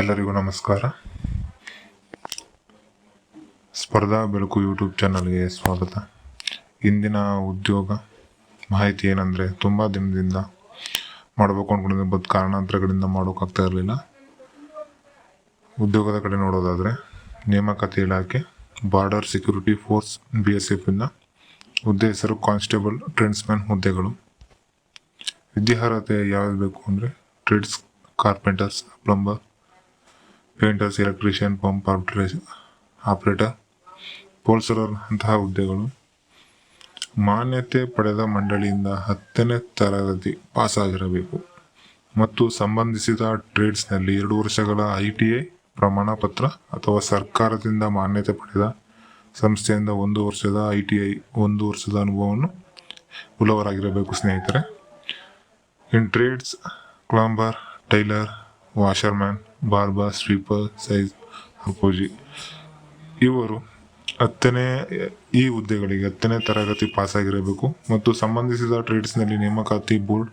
ಎಲ್ಲರಿಗೂ ನಮಸ್ಕಾರ. ಸ್ಪರ್ಧಾ ಬೆಳಕು ಯೂಟ್ಯೂಬ್ ಚಾನಲ್ಗೆ ಸ್ವಾಗತ. ಇಂದಿನ ಉದ್ಯೋಗ ಮಾಹಿತಿ ಏನಂದರೆ, ತುಂಬ ದಿನದಿಂದ ಮಾಡಬೇಕು ಅಂದ್ಕೊಂಡಿದ್ದೆ ಬದ್ ಕಾರಣಾಂತರಗಳಿಂದ ಮಾಡೋಕ್ಕಾಗ್ತಾ ಇರಲಿಲ್ಲ. ಉದ್ಯೋಗದ ಕಡೆ ನೋಡೋದಾದರೆ, ನೇಮಕಾತಿ ಇಲಾಖೆ, border security force B S ಎಫಿಂದ ಹುದ್ದೆ ಹೆಸರು ಕಾನ್ಸ್ಟೇಬಲ್ ಟ್ರೆಂಡ್ಸ್ಮ್ಯಾನ್ ಹುದ್ದೆಗಳು. ವಿದ್ಯಾರ್ಹತೆ ಯಾವ್ದು ಬೇಕು ಅಂದರೆ, trades, carpenters, plumber painters electrician pump operator ಪೋಲ್ಸರರ್ ಅಂತಹ ಹುದ್ದೆಗಳು ಮಾನ್ಯತೆ ಪಡೆದ ಮಂಡಳಿಯಿಂದ ಹತ್ತನೇ ತರಗತಿ ಪಾಸ್ ಆಗಿರಬೇಕು ಮತ್ತು ಸಂಬಂಧಿಸಿದ ಟ್ರೇಡ್ಸ್ನಲ್ಲಿ ಎರಡು ವರ್ಷಗಳ ಐ ಟಿ ಐ ಪ್ರಮಾಣ ಪತ್ರ ಅಥವಾ ಸರ್ಕಾರದಿಂದ ಮಾನ್ಯತೆ ಪಡೆದ ಸಂಸ್ಥೆಯಿಂದ ಒಂದು ವರ್ಷದ ಐ ಟಿ ಐ, ಒಂದು ವರ್ಷದ ಅನುಭವವನ್ನು ಉಲವರಾಗಿರಬೇಕು ಸ್ನೇಹಿತರೆ. In trades ಕ್ಲಾಂಬರ್ tailor washerman barber sweeper ಸೈಜ್ ಅಪೋಜಿ ಇವರು ಹತ್ತನೇ, ಈ ಹುದ್ದೆಗಳಿಗೆ ಹತ್ತನೇ ತರಗತಿ ಪಾಸಾಗಿರಬೇಕು ಮತ್ತು ಸಂಬಂಧಿಸಿದ ಟ್ರೇಡ್ಸ್ನಲ್ಲಿ ನೇಮಕಾತಿ ಬೋರ್ಡ್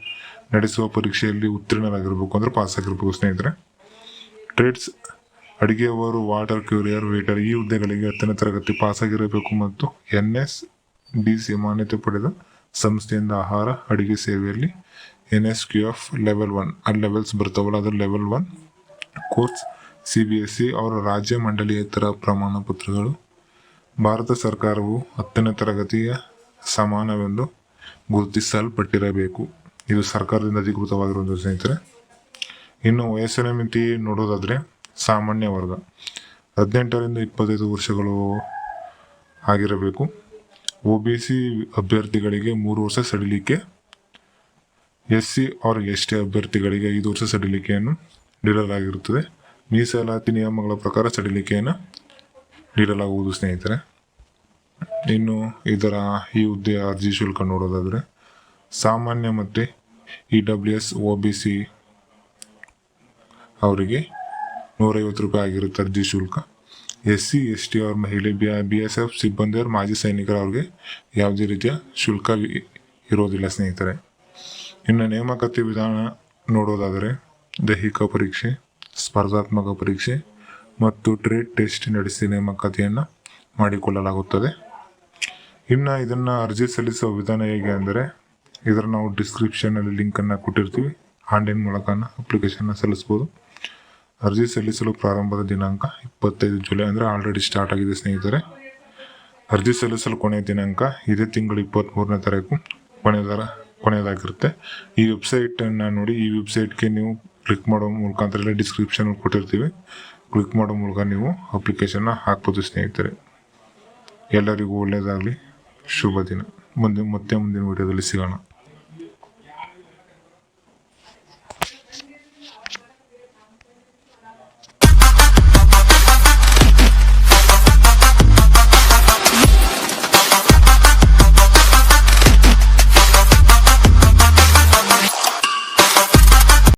ನಡೆಸುವ ಪರೀಕ್ಷೆಯಲ್ಲಿ ಉತ್ತೀರ್ಣರಾಗಿರಬೇಕು ಅಂದರೆ ಪಾಸಾಗಿರಬೇಕು ಸ್ನೇಹಿತರೆ. ಟ್ರೇಡ್ಸ್ ಅಡುಗೆಯವರು, ವಾಟರ್ ಕ್ಯೂರಿಯರ್, ವೇಟರ್ ಈ ಹುದ್ದೆಗಳಿಗೆ ಹತ್ತನೇ ತರಗತಿ ಪಾಸಾಗಿರಬೇಕು ಮತ್ತು ಎನ್ ಎಸ್ ಡಿ ಸಿ ಮಾನ್ಯತೆ ಪಡೆದ ಸಂಸ್ಥೆಯಿಂದ ಆಹಾರ, ಅಡುಗೆ ಸೇವೆಯಲ್ಲಿ N S Q F level one ಆ ಲೆವೆಲ್ಸ್ ಬರ್ತಾವಲ್ಲ ಅದು level one course C B S C ಅವರ ರಾಜ್ಯ ಮಂಡಳಿಯೇತರ ಪ್ರಮಾಣ ಪತ್ರಗಳು. ಭಾರತ ಸರ್ಕಾರವು ಹತ್ತನೇ ತರಗತಿಯ ಸಮಾನವೆಂದು ಗುರುತಿಸಲ್ಪಟ್ಟಿರಬೇಕು. ಇದು ಸರ್ಕಾರದಿಂದ ಅಧಿಕೃತವಾಗಿರುವುದು, ಸ್ನೇಹಿತರೆ. ಇನ್ನು ವಯಸ್ಸಿನ ಮಿತಿ ನೋಡೋದಾದರೆ ಸಾಮಾನ್ಯ ವರ್ಗ. ಹದಿನೆಂಟರಿಂದ ಇಪ್ಪತ್ತೈದು ವರ್ಷಗಳು ಆಗಿರಬೇಕು. ಒ ಬಿ ಸಿ ಅಭ್ಯರ್ಥಿಗಳಿಗೆ ಮೂರು ವರ್ಷ ಸಡಿಲಿಕೆ. S C or S T ಅಭ್ಯರ್ಥಿಗಳಿಗೆ ಐದು ವರ್ಷ ಸಡಿಲಿಕೆಯನ್ನು ನೀಡಲಾಗಿರುತ್ತದೆ. ಮೀಸಲಾತಿ ನಿಯಮಗಳ ಪ್ರಕಾರ ಸಡಿಲಿಕೆಯನ್ನು ನೀಡಲಾಗುವುದು, ಸ್ನೇಹಿತರೆ. ಇನ್ನು ಇದರ ಈ ಹುದ್ದೆಯ ಅರ್ಜಿ ಶುಲ್ಕ ನೋಡೋದಾದರೆ, ಸಾಮಾನ್ಯ ಮತ್ತು E W S O B C ಅವರಿಗೆ ನೂರೈವತ್ತು ರೂಪಾಯಿ ಆಗಿರುತ್ತೆ ಅರ್ಜಿ ಶುಲ್ಕ. ಎಸ್ ಸಿ ಎಸ್ ಟಿ ಅವ್ರ ಮಹಿಳೆ, ಬಿ ಬಿ ಎಸ್ ಎಫ್ ಸಿಬ್ಬಂದಿಯವ್ರ, ಮಾಜಿ ಸೈನಿಕರವ್ರಿಗೆ ಯಾವುದೇ ರೀತಿಯ ಶುಲ್ಕ ಇರೋದಿಲ್ಲ, ಸ್ನೇಹಿತರೆ. ಇನ್ನು ನೇಮಕಾತಿ ವಿಧಾನ ನೋಡೋದಾದರೆ ದೈಹಿಕ ಪರೀಕ್ಷೆ, ಸ್ಪರ್ಧಾತ್ಮಕ ಪರೀಕ್ಷೆ ಮತ್ತು ಟ್ರೇಡ್ ಟೆಸ್ಟ್ ನಡೆಸಿ ನೇಮಕಾತಿಯನ್ನು ಮಾಡಿಕೊಳ್ಳಲಾಗುತ್ತದೆ. ಇನ್ನು ಇದನ್ನು ಅರ್ಜಿ ಸಲ್ಲಿಸುವ ವಿಧಾನ ಹೇಗೆ ಅಂದರೆ, ಇದರ ನಾವು ಡಿಸ್ಕ್ರಿಪ್ಷನಲ್ಲಿ ಲಿಂಕನ್ನು ಕೊಟ್ಟಿರ್ತೀವಿ. ಆನ್ಲೈನ್ ಮೂಲಕ ಅಪ್ಲಿಕೇಶನ್ನ ಸಲ್ಲಿಸ್ಬೋದು. ಅರ್ಜಿ ಸಲ್ಲಿಸಲು ಪ್ರಾರಂಭದ ದಿನಾಂಕ ಇಪ್ಪತ್ತೈದು ಜುಲೈ ಅಂದರೆ ಆಲ್ರೆಡಿ ಸ್ಟಾರ್ಟ್ ಆಗಿದೆ ಸ್ನೇಹಿತರೆ. ಅರ್ಜಿ ಸಲ್ಲಿಸಲು ಕೊನೆಯ ದಿನಾಂಕ ಇದೇ ತಿಂಗಳು ಇಪ್ಪತ್ತ್ಮೂರನೇ ತಾರೀಕು. ಕೊನೆಯದರ ಕೊನೆಯದಾಗಿರುತ್ತೆ. ಈ ವೆಬ್ಸೈಟನ್ನು ನೋಡಿ, ಈ ವೆಬ್ಸೈಟ್ಗೆ ನೀವು ಕ್ಲಿಕ್ ಮಾಡೋ ಮೂಲಕ ಇಲ್ಲ ಡಿಸ್ಕ್ರಿಪ್ಷನ್ ಕೊಟ್ಟಿರ್ತೀವಿ. ಕ್ಲಿಕ್ ಮಾಡೋ ಮೂಲಕ ನೀವು ಅಪ್ಲಿಕೇಶನ್ನ ಹಾಕ್ಬೋದು ಸ್ನೇಹಿತರೆ. ಎಲ್ಲರಿಗೂ ಒಳ್ಳೆಯದಾಗಲಿ ಶುಭ ದಿನ. ಮುಂದೆ ಮತ್ತೆ ಮುಂದಿನ ವಿಡಿಯೋದಲ್ಲಿ ಸಿಗೋಣ.